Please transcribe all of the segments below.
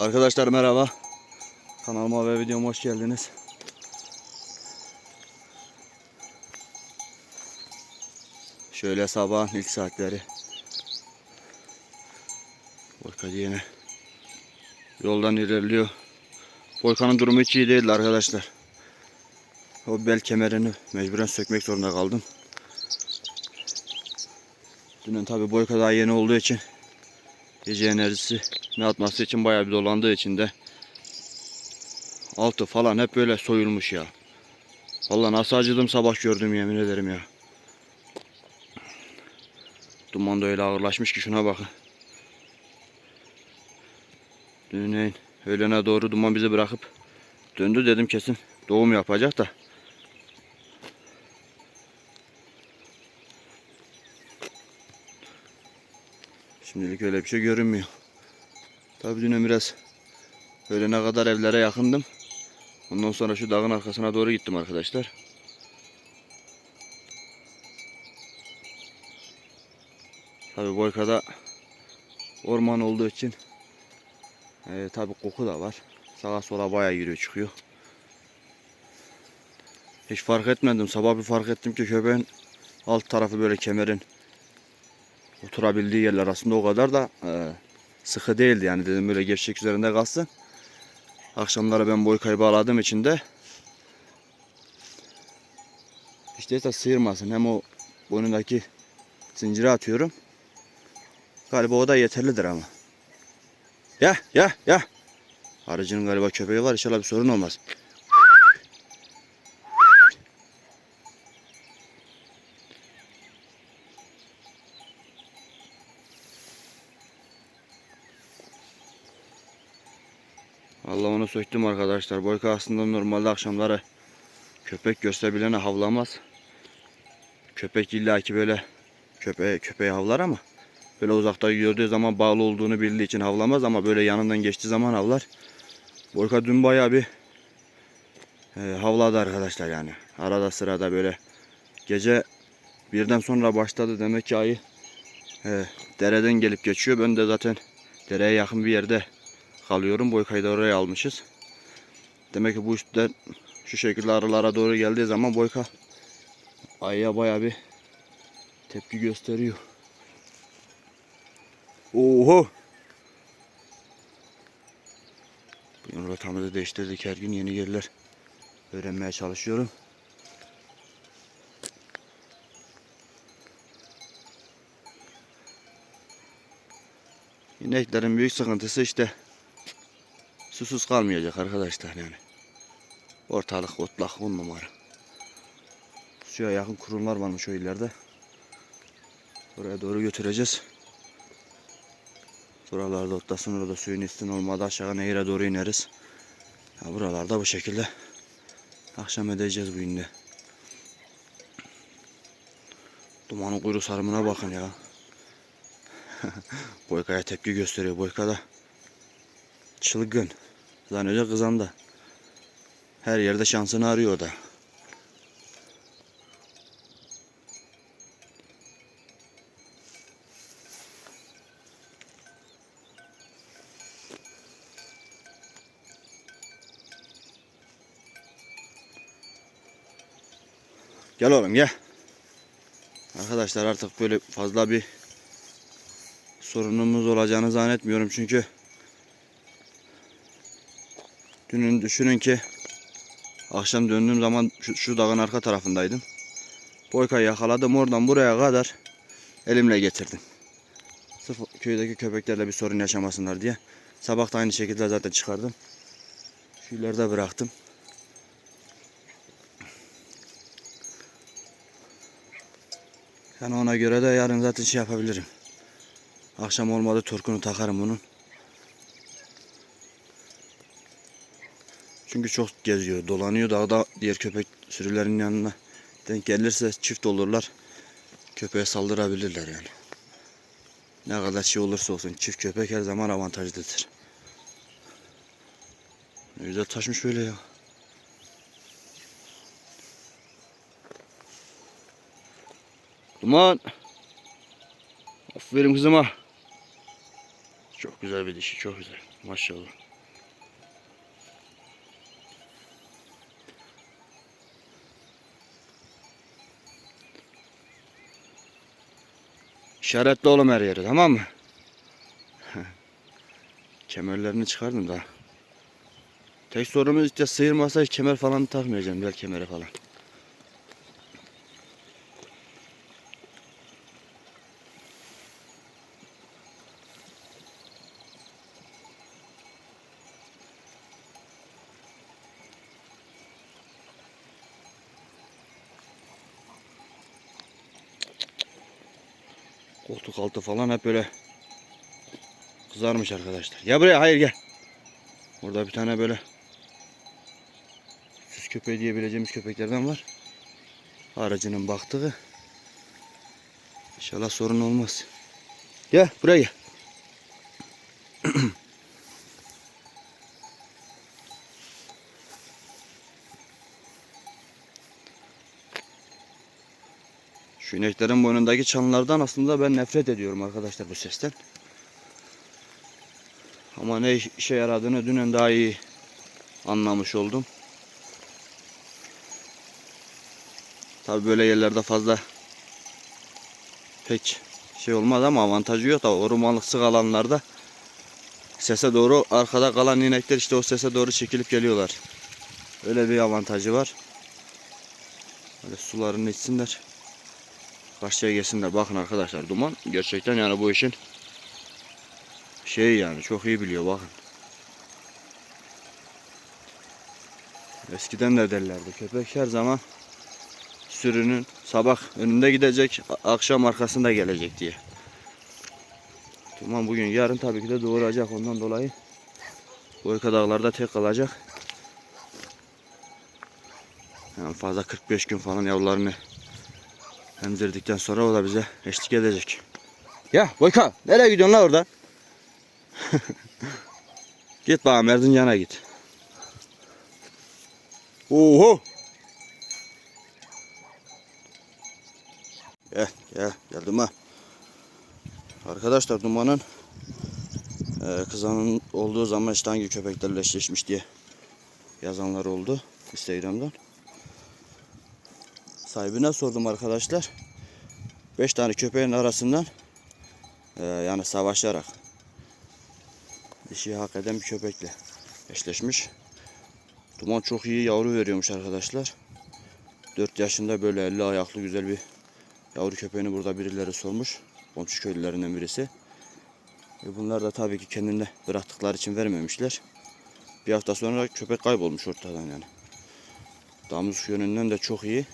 Arkadaşlar merhaba. Kanalıma ve videoma hoş geldiniz. Şöyle sabahın ilk saatleri. Boykacı yine yoldan ilerliyor. Boykanın durumu hiç iyi değildi arkadaşlar. O bel kemerini mecburen sökmek zorunda kaldım. Dünün tabi Boyka daha yeni olduğu için gece enerjisi ne atması için bayağı bir dolandığı için de altı falan hep böyle soyulmuş ya. Vallahi nasıl acıdım sabah gördüm yemin ederim ya. Duman da öyle ağırlaşmış ki şuna bakın. Dünün öğlene doğru duman bizi bırakıp döndü dedim kesin doğum yapacak da. Şimdilik öyle bir şey görünmüyor. Tabii dün biraz öğlene kadar evlere yakındım. Ondan sonra şu dağın arkasına doğru gittim arkadaşlar. Tabii Boyka'da orman olduğu için e, tabii koku da var. Sağa sola bayağı giriyor çıkıyor. Hiç fark etmedim. Sabah bir fark ettim ki köpeğin alt tarafı böyle kemerin oturabildiği yerler aslında o kadar da e, sıkı değildi yani dedim böyle gevşek üzerinde kalsın. Akşamları ben boykayı bağladığım için de işte ise sıyırmasın. Hem o boynundaki zinciri atıyorum. Galiba o da yeterlidir ama. Ya ya ya. Arıcının galiba köpeği var. İnşallah bir sorun olmaz. Allah onu söktüm arkadaşlar. Boyka aslında normalde akşamları köpek gösterebilene havlamaz. Köpek illaki böyle köpeğe, köpeğe havlar ama böyle uzakta gördüğü zaman bağlı olduğunu bildiği için havlamaz ama böyle yanından geçtiği zaman havlar. Boyka dün bayağı bir e, havladı arkadaşlar yani. Arada sırada böyle gece birden sonra başladı demek ki ayı e, dereden gelip geçiyor. Ben de zaten dereye yakın bir yerde kalıyorum. Boykayı da oraya almışız. Demek ki bu üstten şu şekilde arılara doğru geldiği zaman boyka ayıya baya bir tepki gösteriyor. Oho! Bu yumurtamızı değiştirdik her gün yeni yerler öğrenmeye çalışıyorum. İneklerin büyük sıkıntısı işte susuz kalmayacak arkadaşlar yani. Ortalık otlak on numara. Suya yakın kurumlar varmış o ileride. Oraya doğru götüreceğiz. Buralarda otlasın orada suyun üstün olmadı aşağı nehire doğru ineriz. Ya buralarda bu şekilde akşam edeceğiz bu ünlü. Dumanın kuyruğu sarımına bakın ya. Boyka'ya tepki gösteriyor. Boyka da çılgın. Kızan da. Her yerde şansını arıyor da. Gel oğlum gel. Arkadaşlar artık böyle fazla bir sorunumuz olacağını zannetmiyorum çünkü dünün düşünün ki akşam döndüğüm zaman şu, şu dağın arka tarafındaydım. Boykayı yakaladım oradan buraya kadar elimle getirdim. Sırf köydeki köpeklerle bir sorun yaşamasınlar diye. Sabah da aynı şekilde zaten çıkardım. Şu ileride bıraktım. Yani ona göre de yarın zaten şey yapabilirim. Akşam olmadı turkunu takarım bunun. Çünkü çok geziyor, dolanıyor. Dağda diğer köpek sürülerinin yanına denk gelirse çift olurlar. Köpeğe saldırabilirler yani. Ne kadar şey olursa olsun çift köpek her zaman avantajlıdır. Ne taşmış böyle ya. Duman. Aferin kızıma. Çok güzel bir dişi, çok güzel. Maşallah. İşaretli oğlum her yeri tamam mı? Kemerlerini çıkardım da. Tek sorunumuz işte sıyırmasa kemer falan takmayacağım. Bel kemeri falan. Koltuk altı falan hep böyle kızarmış arkadaşlar. Ya buraya hayır gel. Burada bir tane böyle süs köpeği diyebileceğimiz köpeklerden var. Aracının baktığı. İnşallah sorun olmaz. Gel buraya gel. Şu ineklerin boynundaki çanlardan aslında ben nefret ediyorum arkadaşlar bu sesten. Ama ne işe yaradığını dünen daha iyi anlamış oldum. Tabi böyle yerlerde fazla pek şey olmaz ama avantajı yok da ormanlık sık alanlarda sese doğru arkada kalan inekler işte o sese doğru çekilip geliyorlar. Öyle bir avantajı var. Böyle sularını içsinler. Karşıya gelsinler. Bakın arkadaşlar duman gerçekten yani bu işin şey yani çok iyi biliyor bakın. Eskiden de derlerdi köpek her zaman sürünün sabah önünde gidecek akşam arkasında gelecek diye. Duman bugün yarın tabii ki de doğuracak ondan dolayı Boyka dağlarda tek kalacak. Yani fazla 45 gün falan yavrularını emzirdikten sonra o da bize eşlik edecek. Ya Boyka nereye gidiyorsun la orada? git bakalım Erzincan'a git. Oho. Gel gel geldim ha. Arkadaşlar dumanın e, kızanın olduğu zaman işte hangi köpeklerle eşleşmiş diye yazanlar oldu Instagram'dan. Sahibine sordum arkadaşlar. 5 tane köpeğin arasından e, yani savaşarak dişi hak eden bir köpekle eşleşmiş. Duman çok iyi yavru veriyormuş arkadaşlar. 4 yaşında böyle 50 ayaklı güzel bir yavru köpeğini burada birileri sormuş. Komşu köylülerinden birisi. E bunlar da tabii ki kendine bıraktıkları için vermemişler. Bir hafta sonra köpek kaybolmuş ortadan yani. Damız yönünden de çok iyi.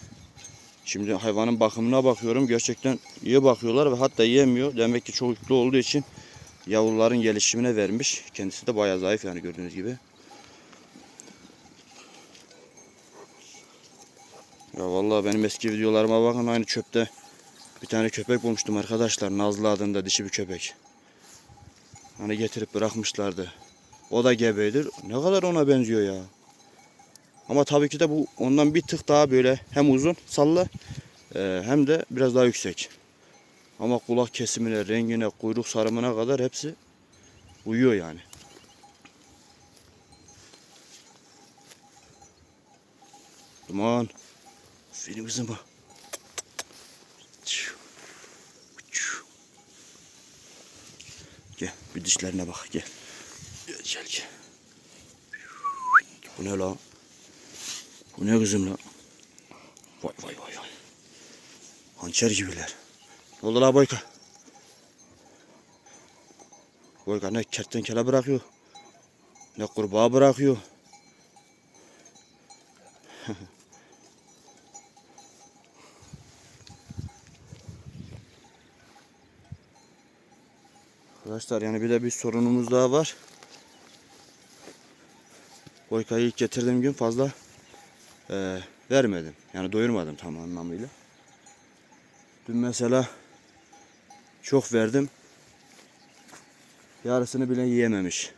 Şimdi hayvanın bakımına bakıyorum. Gerçekten iyi bakıyorlar ve hatta yemiyor. Demek ki çok yüklü olduğu için yavruların gelişimine vermiş. Kendisi de bayağı zayıf yani gördüğünüz gibi. Ya vallahi benim eski videolarıma bakın aynı çöpte bir tane köpek bulmuştum arkadaşlar. Nazlı adında dişi bir köpek. Hani getirip bırakmışlardı. O da gebeydir. Ne kadar ona benziyor ya. Ama tabii ki de bu ondan bir tık daha böyle hem uzun sallı e, hem de biraz daha yüksek. Ama kulak kesimine, rengine, kuyruk sarımına kadar hepsi uyuyor yani. Duman. Aferin kızıma. Gel bir dişlerine bak gel. Gel gel gel. Bu ne lan? Bu ne kızım lan? Vay vay vay vay. Hançer gibiler. Ne oldu la boyka? Boyka ne kertenkele bırakıyor. Ne kurbağa bırakıyor. Arkadaşlar yani bir de bir sorunumuz daha var. Boykayı ilk getirdiğim gün fazla eee, vermedim. Yani doyurmadım tam anlamıyla. Dün mesela çok verdim. Yarısını bile yiyememiş.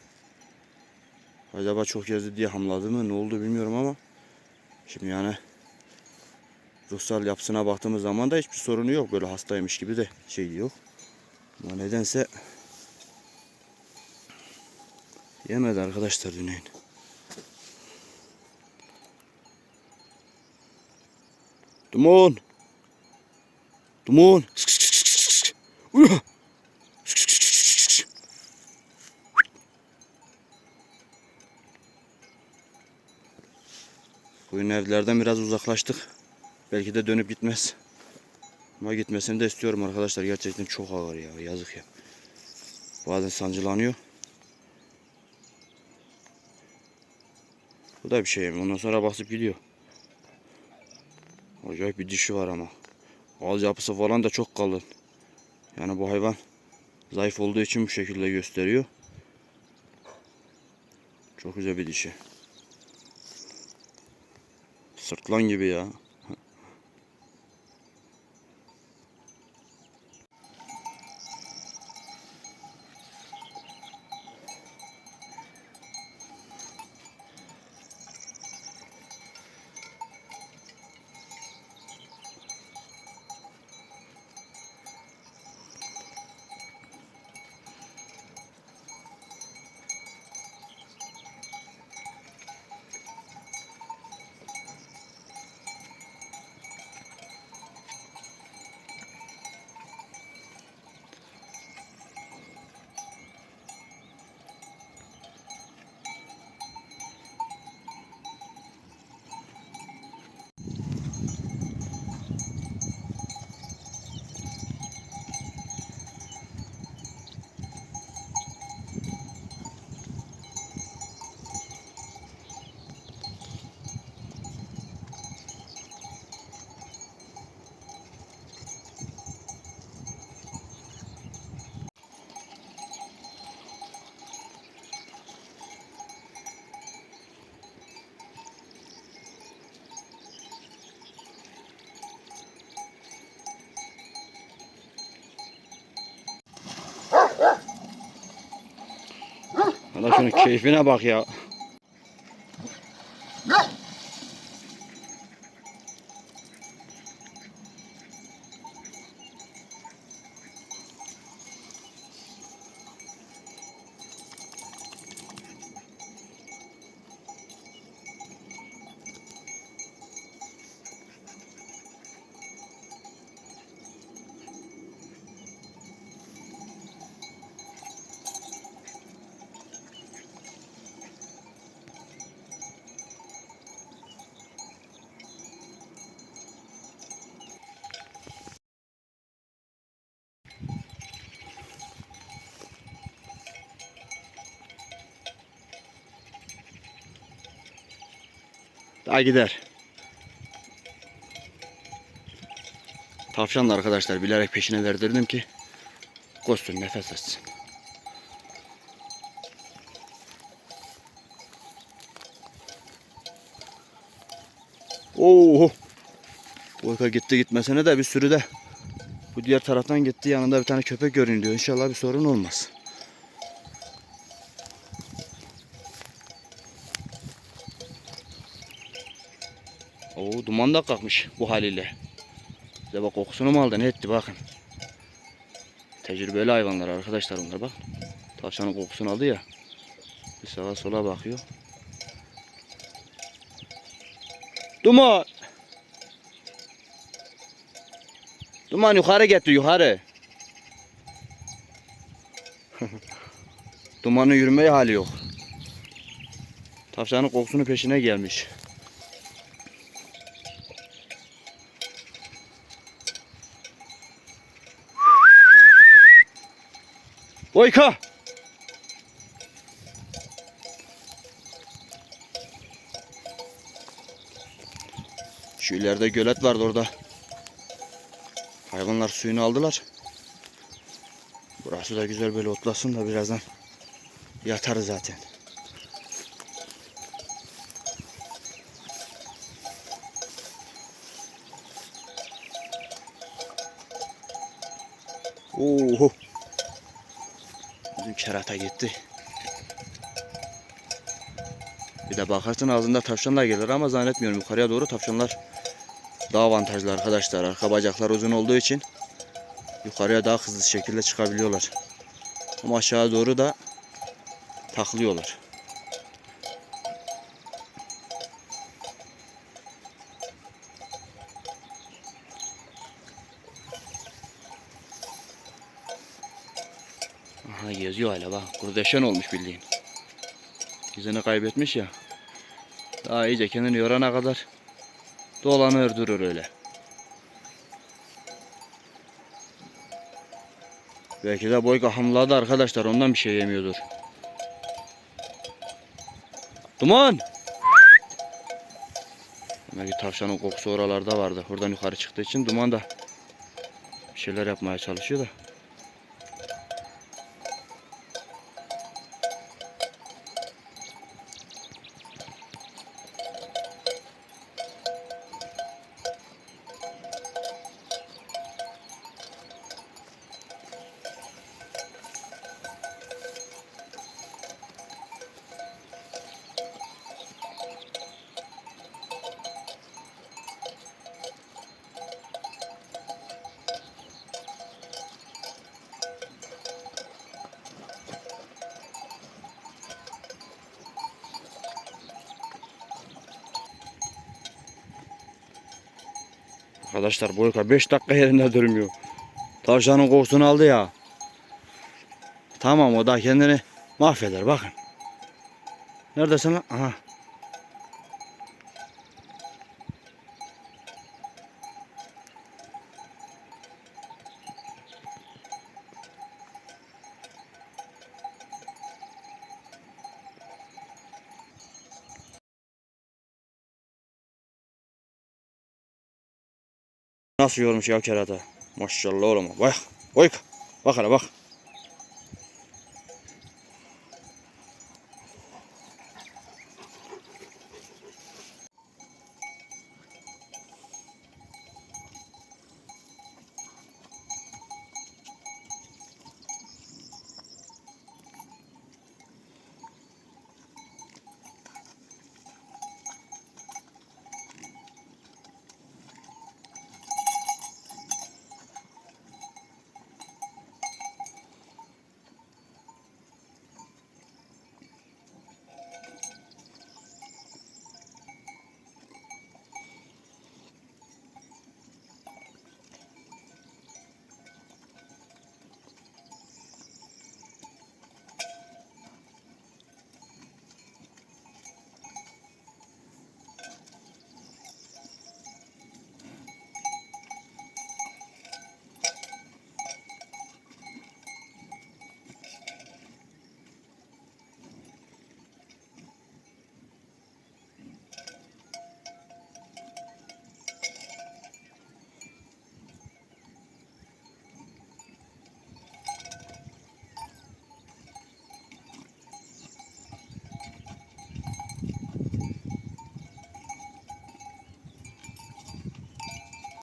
Acaba çok yazdı diye hamladı mı ne oldu bilmiyorum ama şimdi yani ruhsal yapısına baktığımız zaman da hiçbir sorunu yok. Böyle hastaymış gibi de şey yok. Ama nedense yemedi arkadaşlar düneyin. Dumon. Dumon. Koyun evlerden biraz uzaklaştık. Belki de dönüp gitmez. Ama gitmesini de istiyorum arkadaşlar. Gerçekten çok ağır ya. Yazık ya. Bazen sancılanıyor. Bu da bir şey. Ondan sonra basıp gidiyor. Acayip bir dişi var ama. Ağız yapısı falan da çok kalın. Yani bu hayvan zayıf olduğu için bu şekilde gösteriyor. Çok güzel bir dişi. Sırtlan gibi ya. Hala şunun keyfine bak ya. Daha gider. Tavşan da arkadaşlar bilerek peşine verdirdim ki koşsun nefes etsin. Oo. Boyka gitti gitmesine de bir sürü de bu diğer taraftan gitti yanında bir tane köpek görünüyor. İnşallah bir sorun olmaz. Oo duman da kalkmış bu haliyle. Size bak kokusunu mu aldı ne etti bakın. Tecrübeli hayvanlar arkadaşlar bunlar bak. Tavşanın kokusunu aldı ya. Bir sağa sola bakıyor. Duman. Duman yukarı getir yukarı. Dumanın yürümeye hali yok. Tavşanın kokusunu peşine gelmiş. Boyka. Şu ileride gölet vardı orada. Hayvanlar suyunu aldılar. Burası da güzel böyle otlasın da birazdan yatarız zaten. Oo. Bizim kerata gitti. Bir de bakarsın ağzında tavşanlar gelir ama zannetmiyorum yukarıya doğru tavşanlar daha avantajlı arkadaşlar. Arka bacaklar uzun olduğu için yukarıya daha hızlı şekilde çıkabiliyorlar. Ama aşağı doğru da taklıyorlar. Aha geziyor hala bak. Kurdeşen olmuş bildiğin. İzini kaybetmiş ya. Daha iyice kendini yorana kadar dolanır durur öyle. Belki de boy hamladı arkadaşlar ondan bir şey yemiyordur. Duman! Demek ki tavşanın kokusu oralarda vardı. Oradan yukarı çıktığı için duman da bir şeyler yapmaya çalışıyor da. Arkadaşlar Boyka 5 dakika yerinde durmuyor. Tavşanın kokusunu aldı ya. Tamam o da kendini mahveder bakın. Neredesin lan? Aha. Nasıl yormuş ya kerata? Maşallah oğlum. Bak. Bak. Bak hele bak.